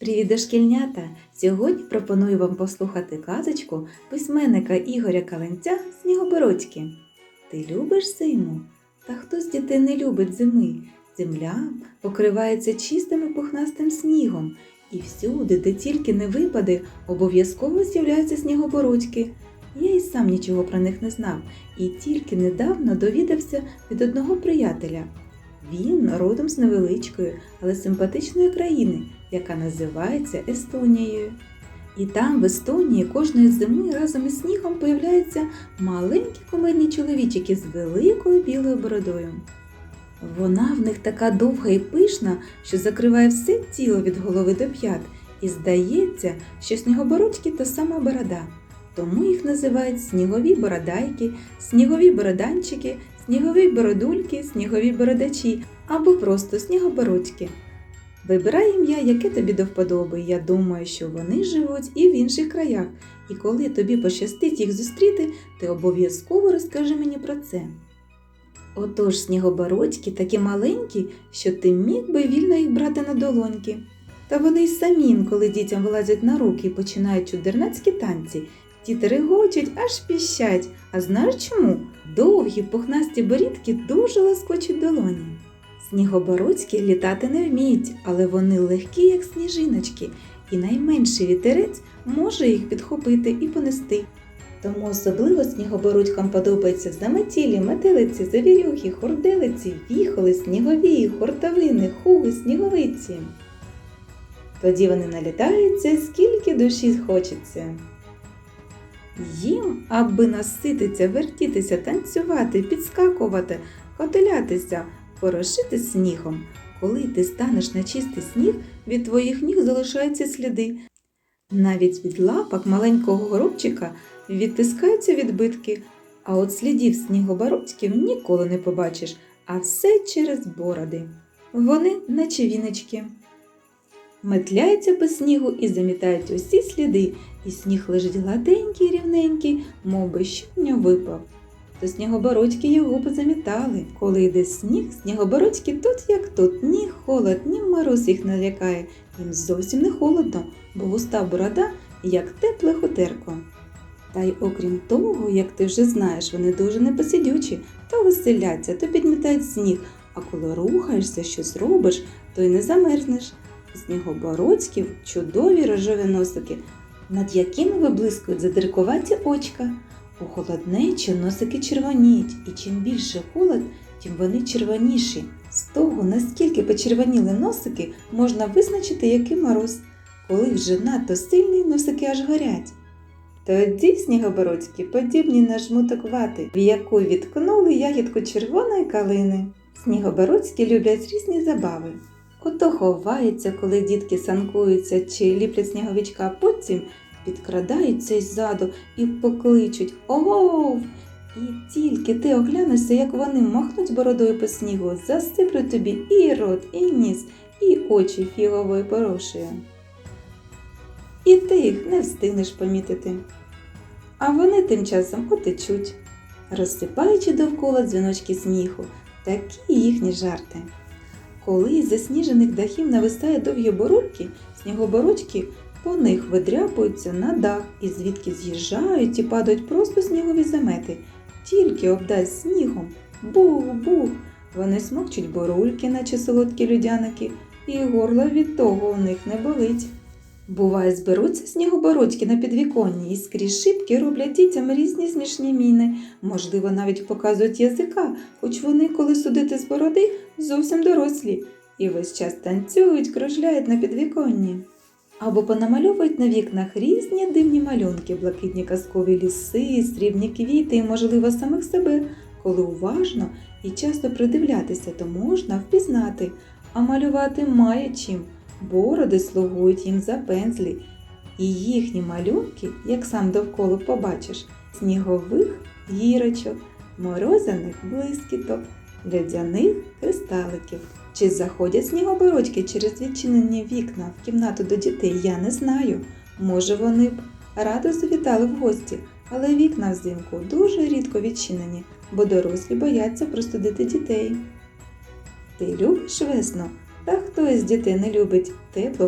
Привіт, дошкільнята! Сьогодні пропоную вам послухати казочку письменника Ігоря Каленця Снігобородьки. Ти любиш зиму? Та хто з дітей не любить зими? Земля покривається чистим і пухнастим снігом, і всюди, де тільки не випаде, обов'язково з'являються снігобородьки. Я і сам нічого про них не знав, і тільки недавно довідався від одного приятеля. Він родом з невеличкої, але симпатичної країни, яка називається Естонією. І там, в Естонії, кожної зими разом із снігом появляються маленькі кумедні чоловічики з великою білою бородою. Вона в них така довга і пишна, що закриває все тіло від голови до п'ят, і здається, що снігобородьки то сама борода. Тому їх називають снігові бородайки, снігові бороданчики, снігові бородульки, снігові бородачі або просто снігобородьки. Вибирай ім'я, яке тобі до вподоби. Я думаю, що вони живуть і в інших краях, і коли тобі пощастить їх зустріти, ти обов'язково розкажи мені про це. Отож, снігобородьки такі маленькі, що ти міг би вільно їх брати на долоньки. Та вони й самі, інколи дітям вилазять на руки і починають чудернацькі танці. Діти регочуть, аж піщать. А знаєш чому? Довгі пухнасті борідки дуже ласкочуть долоні. Снігобородьки літати не вміють, але вони легкі, як сніжиночки, і найменший вітерець може їх підхопити і понести. Тому особливо снігобородькам подобаються заметілі, метелиці, завірюхи, хорделиці, віхоли, снігові, хортовини, хуги, сніговиці. Тоді вони налітаються, скільки душі хочеться. Їм, аби наситися, вертітися, танцювати, підскакувати, котелятися, порошити снігом. Коли ти станеш на чистий сніг, від твоїх ніг залишаються сліди. Навіть від лапок маленького горобчика відтискаються відбитки, а от слідів снігобородьків ніколи не побачиш, а все через бороди. Вони наче віночки. Метляються по снігу і замітають усі сліди, і сніг лежить гладенький, рівненький, мов би щодня випав. То снігобородьки його позамітали. Коли йде сніг, снігобородьки тут як тут, ні холод, ні мороз їх не лякає. Їм зовсім не холодно, бо густа борода, як тепле хутерко. Та й окрім того, як ти вже знаєш, вони дуже непосидючі, то веселяться, то підмітають сніг, а коли рухаєшся, щось робиш, то й не замерзнеш. У чудові рожеві носики, над якими виблискують задиркуваті очка. У холоднечі носики червоніють, і чим більше холод, тим вони червоніші. З того, наскільки почервоніли носики, можна визначити, який мороз. Коли вже надто сильний, носики аж горять. Тоді снігобородькі подібні на жмуток вати, в яку відкнули ягідку червоної калини. Снігобородькі люблять різні забави. Ото ховаються, коли дітки санкуються чи ліплять сніговичка, потім підкрадаються ззаду і покличуть Огов! І тільки ти оглянешся, як вони махнуть бородою по снігу, засиплють тобі і рот, і ніс, і очі фіговою порошею. І ти їх не встигнеш помітити. А вони тим часом утечуть, розсипаючи довкола дзвіночки сміху, такі їхні жарти. Коли із засніжених дахів нависає довгі борульки, снігоборочки по них видряпуються на дах і звідки з'їжджають і падають просто снігові замети. Тільки обдасть снігом. Бух-бух! Вони смокчуть борульки, наче солодкі людяники, і горло від того у них не болить. Буває, зберуться снігобородьки на підвіконні і скрізь шибки роблять дітям різні смішні міни, можливо, навіть показують язика, хоч вони, коли судити з бороди, зовсім дорослі, і весь час танцюють, кружляють на підвіконні. Або понамальовують на вікнах різні дивні малюнки, блакитні казкові ліси, срібні квіти і, можливо, самих себе. Коли уважно і часто придивлятися, то можна впізнати, а малювати має чим. Бороди слугують їм за пензлі, і їхні малюнки, як сам довкола побачиш, снігових гірочок, морозяних блискіток, льодяних кристаликів. Чи заходять снігобородьки через відчинені вікна в кімнату до дітей, я не знаю. Може, вони б радо завітали в гості, але вікна взимку дуже рідко відчинені, бо дорослі бояться простудити дітей. Ти любиш весну? Та хто із дітей не любить тепло